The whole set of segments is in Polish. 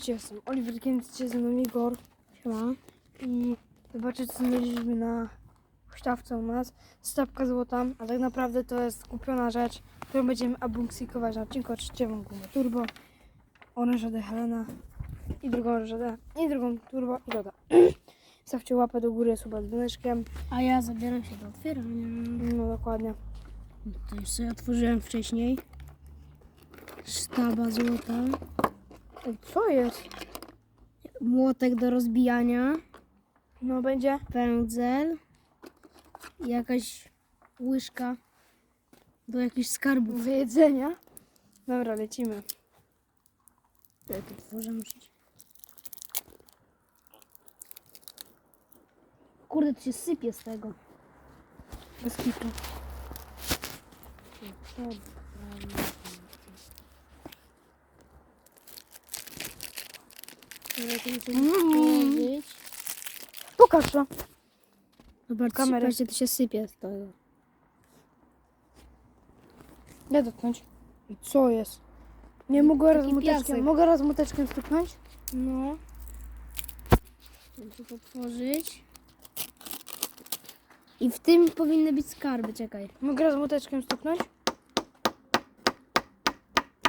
Wiecie, jestem Oliver Dzisiaj ze mną Igor. Siema. I zobaczcie, co znaleźliśmy na huśtawce u nas. Stawka złota, a tak naprawdę to jest kupiona rzecz, którą będziemy unboxingować na odcinku. Oczywiście mam gumę turbo, orężadę Helena i drugą orężadę, i drugą turbo i Roda. Stawcie łapę do góry, suba z dzwoneczkiem. A ja zabieram się do otwierania. No dokładnie. To już sobie otworzyłem wcześniej. Sztaba złota. Ej, co jest? Młotek do rozbijania. No będzie. Pędzel. Jakaś łyżka do jakichś skarbów. Do jedzenia. Dobra, lecimy. Ja to otworzę muszę. Kurde, to się sypie z tego. Bez kitu. Dobra, to muszę Mm. Pokaż to. Zobaczcie, Kamerę. patrzcie, to się sypie z tego. Nie dotknąć. I co jest? Nie mogę raz Taki piasek. Mogę raz muteczkiem stuknąć? No. To otworzyć. I w tym powinny być skarby, czekaj. Mogę raz muteczkiem stuknąć?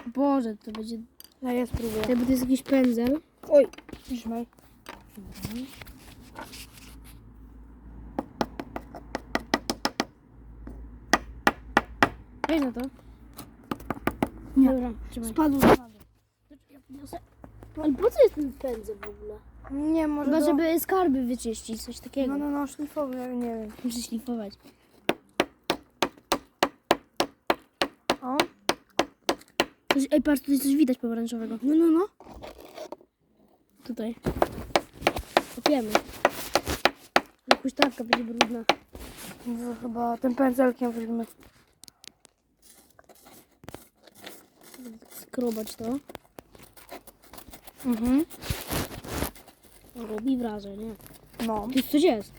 Boże, to będzie... Ja ja spróbuję. Jakby to jest jakiś pędzel. Oj, trzymaj. Weź na to. Nie. Dobra, trzymaj. Spadł, spadł. Ja podniosę. Ale po co jest ten pędzel w ogóle? Nie, może Chyba, do... żeby skarby wyczyścić, coś takiego. No, no, no, szlifowy, nie wiem. Muszę szlifować. O, Coś, ej, patrz, tutaj coś widać pomarańczowego. no, no, no. Tutaj. Kopiemy. Huśtawka będzie brudna. Może Chyba tym pędzelkiem weźmy. Skrobać to. Mhm. Robi wrażenie. No. Tu coś jest.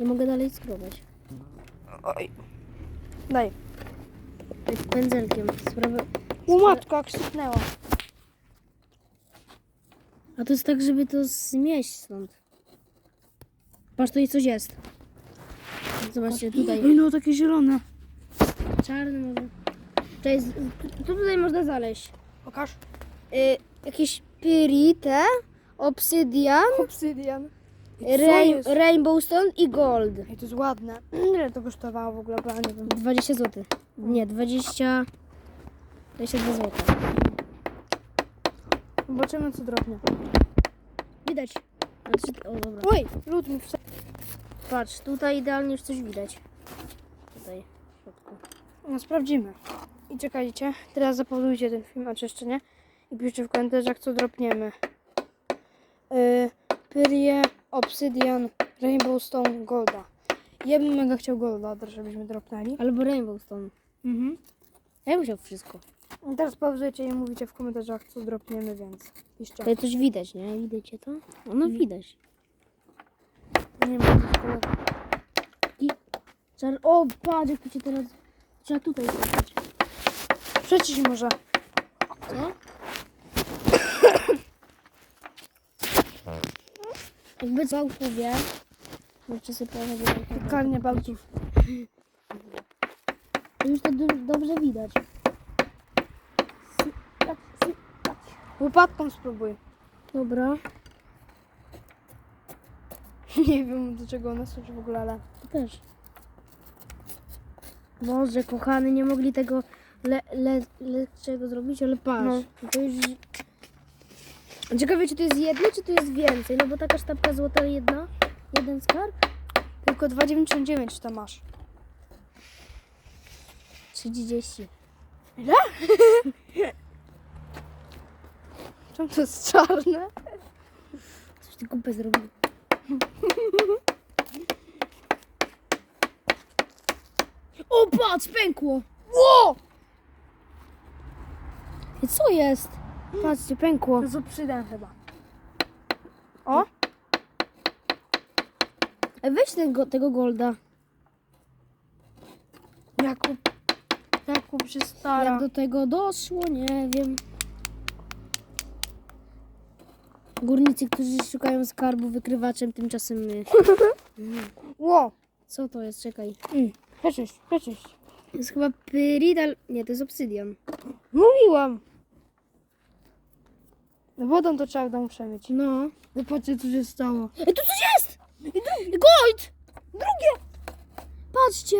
Nie mogę dalej skrobać. Oj. Daj. Pędzelkiem. Sprawę... U matko, jak szybnęła. A to jest tak, żeby to zmieść stąd. Patrz, tutaj coś jest. Zobaczcie, tutaj. Ej, no, takie zielone. Czarny może. To jest... Co tutaj można znaleźć? Pokaż. Y, jakieś pyrite, obsydian, Obsydian. rain, jest? rainbow stone i gold. Ej, to jest ładne. Ile to kosztowało w ogóle, bo ja nie wiem. 20 zł. Nie, 20... 22 zł. Zobaczymy, co drobnie. Widać. Znaczy, o, dobra. Oj, lód mi wsa... Patrz, tutaj idealnie już coś widać. Tutaj, w środku. No, sprawdzimy. I czekajcie, teraz zapauzujcie ten film, a czy jeszcze nie. I piszcie w komentarzach, co dropniemy. Yy, Pyrie, Obsydian, Rainbow Stone, Golda. Ja bym mega chciał Golda, żebyśmy dropnęli. Albo rainbow stone. Mhm. Ja bym chciał wszystko. I teraz pauzujcie i mówicie w komentarzach, co dropniemy, więc piszcie. Tutaj coś widać, nie? Widzicie to? No widać. Nie ma tych kolorów. Czar... O, patrz, jak cię teraz... Trzeba tutaj zobaczyć. Przeciś może. Co? Jakby co wie, możecie sobie pojechać. Piekarnia Bałtów. Już to do, dobrze widać. Łopatką spróbuj. Dobra, Nie wiem, do czego ona służy w ogóle, ale... to też. Boże, kochany, nie mogli tego le, le, lepszego zrobić, ale patrz. No. To już... Ciekawe, czy to jest jedno, czy to jest więcej? No bo taka sztabka złota jedna, jeden skarb, Tylko 2,99 to masz. 30. Ile? Czemu to jest czarne? Coś ty kupę zrobił. O, patrz, pękło! Ło! I co jest? Patrzcie, pękło. To jest obsydian chyba. O! Ej, Weź tego, tego golda. Jakub. Jakub się stara. Jak do tego doszło, nie wiem. Górnicy, którzy szukają skarbu wykrywaczem, tymczasem my. Ło! Co to jest? Czekaj. Mm. Przeczyść, przeczyść. To jest chyba pyridal. Nie, to jest obsydian. Mówiłam! Wodą to trzeba w domu przemyć. No. Zobaczcie, co się stało. Ej, tu coś jest! Gold! Drugie! Patrzcie!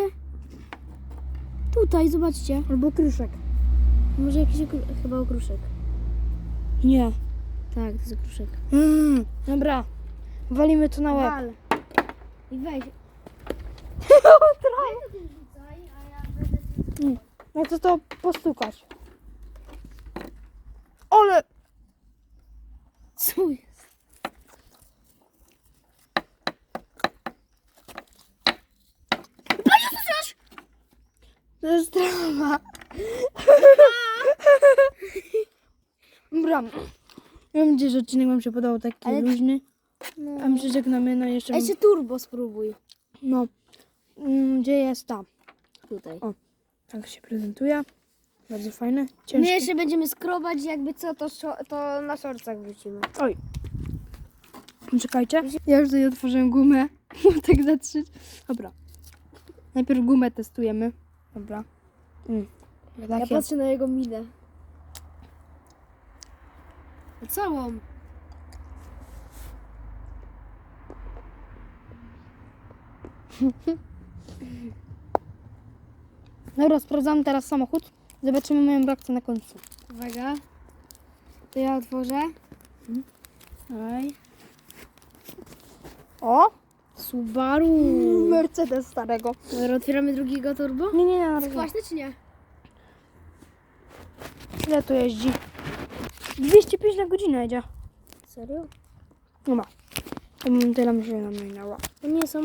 Tutaj, zobaczcie. Albo kryszek. Może jakiś okru... chyba okruszek. Nie. Tak, to jest okruszek. Mm. Dobra. Walimy to na łeb. Wal. I weź. Mm. No to to postukać. Ale... Co jest? To jest trawa. Dobra. Mam nadzieję, że odcinek Wam się podobał taki Ale- luźny. No. A my się żegnamy, no jeszcze... A jeszcze turbo spróbuj. No. Mm, Gdzie jest ta? Tutaj. Tak się prezentuje. Bardzo fajne. My Ciężkie. jeszcze będziemy skrobać, jakby co, to, to na szorcach wrzucimy. Oj. Czekajcie. Ja już tutaj otworzyłem gumę. tak zatrzeć. Dobra. Najpierw gumę testujemy. Dobra. Mm. Ja patrzę na jego minę. Całą. Dobra, sprawdzamy teraz samochód. Zobaczymy moją reakcję na końcu. Uwaga. To ja otworzę. Dawaj. O! Subaru. Mercedes starego. Dobra, otwieramy drugiego turbo. Nie, nie, nie, na. Kwaśny czy nie? Ile tu jeździ? 205 na godzinę jedzie. Serio? No ma. Tyle mi się naminęła. To nie są